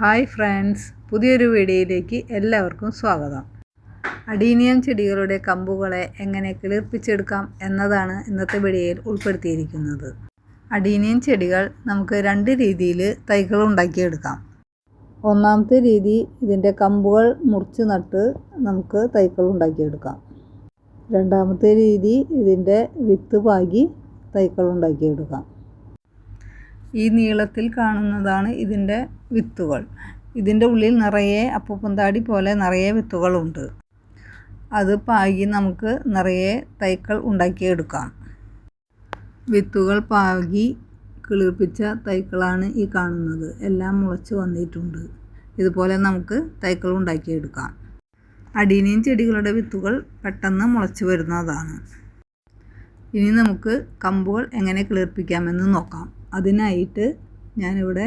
Hi friends പുതിയൊരു വീഡിയോയിലേക്ക് എല്ലാവർക്കും സ്വാഗതം. അഡീനിയം ചെടികളുടെ കമ്പുകളെ എങ്ങനെ കിളിർപ്പിച്ചെടുക്കാം എന്നതാണ് ഇന്നത്തെ വീഡിയോയിൽ ഉൾപ്പെടുത്തിയിരിക്കുന്നത്. അഡീനിയം ചെടികൾ നമുക്ക് രണ്ട് രീതിയിൽ തൈകൾ ഉണ്ടാക്കിയെടുക്കാം. ഒന്നാമത്തെ രീതി ഇതിന്റെ കമ്പുകൾ മുറിച്ച് നട്ട് നമുക്ക് തൈകൾ ഉണ്ടാക്കിയെടുക്കാം. രണ്ടാമത്തെ രീതി ഇതിന്റെ വിത്ത് പാകി തൈകൾ ഉണ്ടാക്കിയെടുക്കാം. ഈ നീളത്തിൽ കാണുന്നതാണ് ഇതിന്റെ വിത്തുകൾ. ഇതിന്റെ ഉള്ളിൽ നിറയെ അപ്പൂപ്പന്താടി പോലെ നിറയെ വിത്തുകളുണ്ട്. അത് പാകി നമുക്ക് നിറയെ തൈകൾ ഉണ്ടാക്കിയെടുക്കാം. വിത്തുകൾ പാകി കിളിർപ്പിച്ച തൈക്കളാണ് ഈ കാണുന്നത്. എല്ലാം മുളച്ച് വന്നിട്ടുണ്ട്. ഇതുപോലെ നമുക്ക് തൈക്കൾ ഉണ്ടാക്കിയെടുക്കാം. അടീനിയം ചെടികളുടെ വിത്തുകൾ പെട്ടെന്ന് മുളച്ച് വരുന്നതാണ്. ഇനി നമുക്ക് കമ്പുകൾ എങ്ങനെ കിളിർപ്പിക്കാമെന്ന് നോക്കാം. അതിനായിട്ട് ഞാനിവിടെ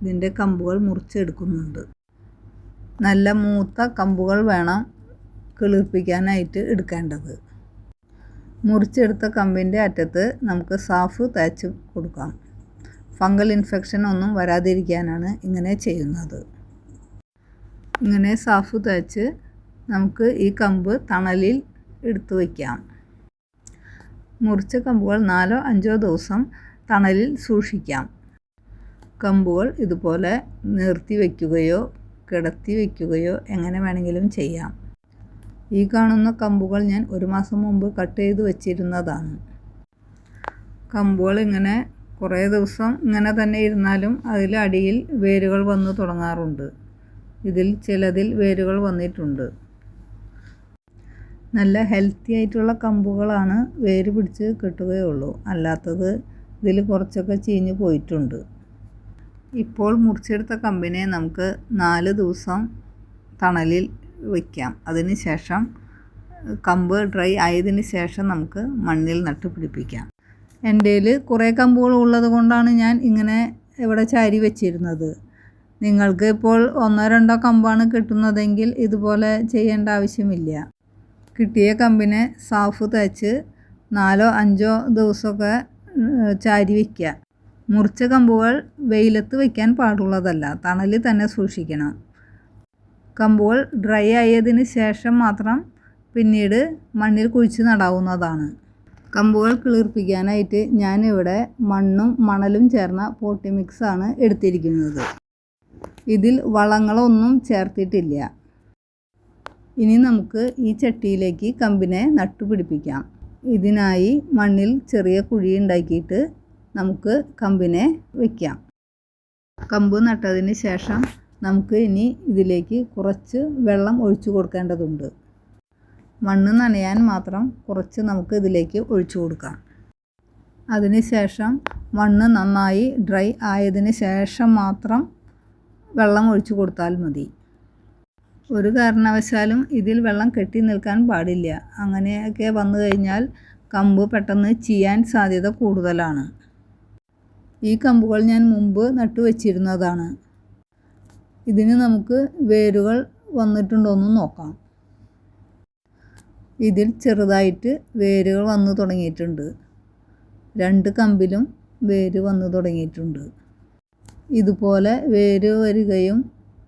ഇതിന്റെ കമ്പുകൾ മുറിച്ചെടുക്കുന്നുണ്ട്. നല്ല മൂത്ത കമ്പുകൾ വേണം കിളിർപ്പിക്കാനായിട്ട് എടുക്കേണ്ടത്. മുറിച്ചെടുത്ത കമ്പിന്റെ അറ്റത്ത് നമുക്ക് സാഫ് തേച്ച് കൊടുക്കാം. ഫംഗൽ ഇൻഫെക്ഷൻ ഒന്നും വരാതിരിക്കാനാണ് ഇങ്ങനെ ചെയ്യുന്നത്. ഇങ്ങനെ സാഫ് തേച്ച് നമുക്ക് ഈ കമ്പ് തണലിൽ എടുത്തു വയ്ക്കാം. മുറിച്ച കമ്പുകൾ നാലോ അഞ്ചോ ദിവസം തണലിൽ സൂക്ഷിക്കാം. കമ്പുകൾ ഇതുപോലെ നിർത്തി വയ്ക്കുകയോ കിടത്തി വയ്ക്കുകയോ എങ്ങനെ വേണമെങ്കിലും ചെയ്യാം. ഈ കാണുന്ന കമ്പുകൾ ഞാൻ ഒരു മാസം മുമ്പ് കട്ട് ചെയ്ത് വച്ചിരുന്നതാണ്. കമ്പുകൾ ഇങ്ങനെ കുറേ ദിവസം ഇങ്ങനെ തന്നെ ഇരുന്നാലും അതിൽ അടിയിൽ വേരുകൾ വന്ന് തുടങ്ങാറുണ്ട്. ഇതിൽ ചിലതിൽ വേരുകൾ വന്നിട്ടുണ്ട്. നല്ല ഹെൽത്തി ആയിട്ടുള്ള കമ്പുകളാണ് വേര് പിടിച്ച് കിട്ടുകയുള്ളൂ. അല്ലാത്തത് ഇതിൽ കുറച്ചൊക്കെ ചീഞ്ഞ് പോയിട്ടുണ്ട്. ഇപ്പോൾ മുറിച്ചെടുത്ത കമ്പിനെ നമുക്ക് നാല് ദിവസം തണലിൽ വയ്ക്കാം അതിന് ശേഷം കമ്പ് ഡ്രൈ ആയതിന് ശേഷം നമുക്ക് മണ്ണിൽ നട്ട് പിടിപ്പിക്കാം. എന്റെ കുറേ കമ്പുകൾ ഉള്ളത് കൊണ്ടാണ് ഞാൻ ഇങ്ങനെ ഇവിടെ ചാരി വെച്ചിരുന്നത്. നിങ്ങൾക്ക് ഇപ്പോൾ ഒന്നോ രണ്ടോ കമ്പാണ് കിട്ടുന്നതെങ്കിൽ ഇതുപോലെ ചെയ്യേണ്ട ആവശ്യമില്ല. കിട്ടിയ കമ്പിനെ സാഫ് തേച്ച് നാലോ അഞ്ചോ ദിവസമൊക്കെ ചാരി വയ്ക്കുക മുറിച്ച കമ്പുകൾ വെയിലത്ത് വയ്ക്കാൻ പാടുള്ളതല്ല തണലിൽ തന്നെ സൂക്ഷിക്കണം. കമ്പുകൾ ഡ്രൈ ആയതിന് ശേഷം മാത്രം പിന്നീട് മണ്ണിൽ കുഴിച്ച് നടാവുന്നതാണ്. കമ്പുകൾ കിളിർപ്പിക്കാനായിട്ട് ഞാനിവിടെ മണ്ണും മണലും ചേർന്ന പോട്ടി മിക്സാണ് എടുത്തിരിക്കുന്നത്. ഇതിൽ വളങ്ങളൊന്നും ചേർത്തിട്ടില്ല. ഇനി നമുക്ക് ഈ ചട്ടിയിലേക്ക് കമ്പിനെ നട്ടുപിടിപ്പിക്കാം. ഇതിനായി മണ്ണിൽ ചെറിയ കുഴി ഉണ്ടാക്കിയിട്ട് നമുക്ക് കമ്പിനെ വയ്ക്കാം കമ്പ് നട്ടതിന് ശേഷം നമുക്ക് ഇനി ഇതിലേക്ക് കുറച്ച് വെള്ളം ഒഴിച്ചു കൊടുക്കേണ്ടതുണ്ട്. മണ്ണ് നനയാൻ മാത്രം കുറച്ച് നമുക്ക് ഇതിലേക്ക് ഒഴിച്ചു കൊടുക്കാം. അതിന് ശേഷം മണ്ണ് നന്നായി ഡ്രൈ ആയതിന് ശേഷം മാത്രം വെള്ളം ഒഴിച്ചു കൊടുത്താൽ മതി. ഒരു കാരണവശാലും ഇതിൽ വെള്ളം കെട്ടി നിൽക്കാൻ പാടില്ല. അങ്ങനെയൊക്കെ വന്നു കഴിഞ്ഞാൽ കമ്പ് പെട്ടെന്ന് ചെയ്യാൻ സാധ്യത കൂടുതലാണ്. ഈ കമ്പുകൾ ഞാൻ മുമ്പ് നട്ടു വച്ചിരുന്നതാണ്. ഇതിന് നമുക്ക് വേരുകൾ വന്നിട്ടുണ്ടോയെന്ന് നോക്കാം. ഇതിൽ ചെറുതായിട്ട് വേരുകൾ വന്നു തുടങ്ങിയിട്ടുണ്ട്. രണ്ട് കമ്പിലും വേര് വന്നു തുടങ്ങിയിട്ടുണ്ട്. ഇതുപോലെ വേര് വരികയും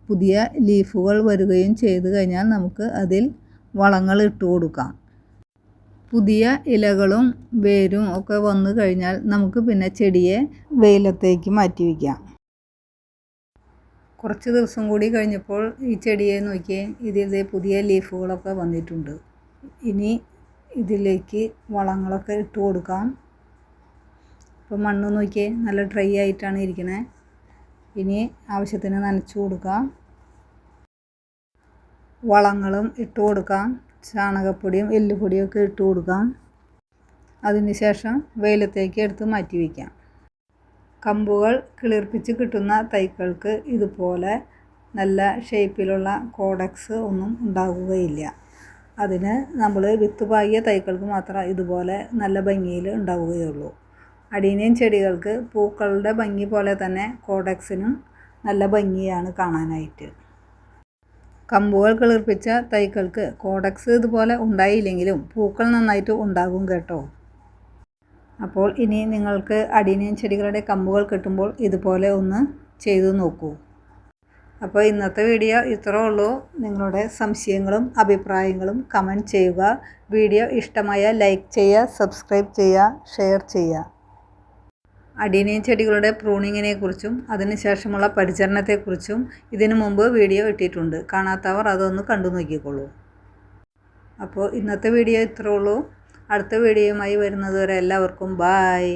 പുതിയ ലീഫുകൾ വരികയും ചെയ്തു കഴിഞ്ഞാൽ നമുക്ക് അതിൽ വളങ്ങൾ ഇട്ട് കൊടുക്കാം. പുതിയ ഇലകളും വേരും ഒക്കെ വന്നു കഴിഞ്ഞാൽ നമുക്ക് പിന്നെ ചെടിയെ വെയിലത്തേക്ക് മാറ്റി വയ്ക്കാം. കുറച്ച് ദിവസം കൂടി കഴിഞ്ഞപ്പോൾ ഈ ചെടിയെ നോക്കിയേ ഇതിൽ പുതിയ ലീഫുകളൊക്കെ വന്നിട്ടുണ്ട്. ഇനി ഇതിലേക്ക് വളങ്ങളൊക്കെ ഇട്ട് കൊടുക്കാം. ഇപ്പോൾ മണ്ണ് നോക്കിയേ നല്ല ഡ്രൈ ആയിട്ടാണ് ഇരിക്കണേ. ഇനി ആവശ്യത്തിന് നനച്ചു കൊടുക്കാം. വളങ്ങളും ഇട്ട് കൊടുക്കാം. ചാണകപ്പൊടിയും എല്ലുപൊടിയും ഒക്കെ ഇട്ട് കൊടുക്കാം. അതിന് ശേഷം വെയിലത്തേക്ക് എടുത്ത് മാറ്റി വയ്ക്കാം കമ്പുകൾ കിളിർപ്പിച്ച് കിട്ടുന്ന തൈകൾക്ക് ഇതുപോലെ നല്ല ഷേപ്പിലുള്ള കോഡക്സ് ഒന്നും ഉണ്ടാകുകയില്ല. അതിന് നമ്മൾ വിത്ത് പാകിയ തൈകൾക്ക് മാത്രം ഇതുപോലെ നല്ല ഭംഗിയിൽ ഉണ്ടാവുകയുള്ളൂ. അടീനിയൻ ചെടികൾക്ക് പൂക്കളുടെ ഭംഗി പോലെ തന്നെ കോഡക്സിനും നല്ല ഭംഗിയാണ് കാണാനായിട്ട്. കമ്പുകൾ കിളിർപ്പിച്ച തൈകൾക്ക് കോഡക്സ് ഇതുപോലെ ഉണ്ടായില്ലെങ്കിലും പൂക്കൾ നന്നായിട്ട് ഉണ്ടാകും കേട്ടോ. അപ്പോൾ ഇനി നിങ്ങൾക്ക് അടീനിയൻ ചെടികളുടെ കമ്പുകൾ കിട്ടുമ്പോൾ ഇതുപോലെ ഒന്ന് ചെയ്തു നോക്കൂ. അപ്പോൾ ഇന്നത്തെ വീഡിയോ ഇത്രേ ഉള്ളൂ. നിങ്ങളുടെ സംശയങ്ങളും അഭിപ്രായങ്ങളും കമന്റ് ചെയ്യുക. വീഡിയോ ഇഷ്ടമായ ലൈക്ക് ചെയ്യുക സബ്സ്ക്രൈബ് ചെയ്യുക ഷെയർ ചെയ്യുക. അടീനിയം ചെടികളുടെ പ്രൂണിങ്ങിനെ കുറിച്ചും അതിനുശേഷമുള്ള പരിചരണത്തെക്കുറിച്ചും ഇതിനു മുമ്പ് വീഡിയോ ഇട്ടിട്ടുണ്ട്. കാണാത്തവർ അതൊന്ന് കണ്ടു നോക്കിക്കോളൂ. അപ്പോൾ ഇന്നത്തെ വീഡിയോ ഇത്രേ ഉള്ളൂ. അടുത്ത വീഡിയോയുമായി വരുന്നത് വരെ എല്ലാവർക്കും ബായ്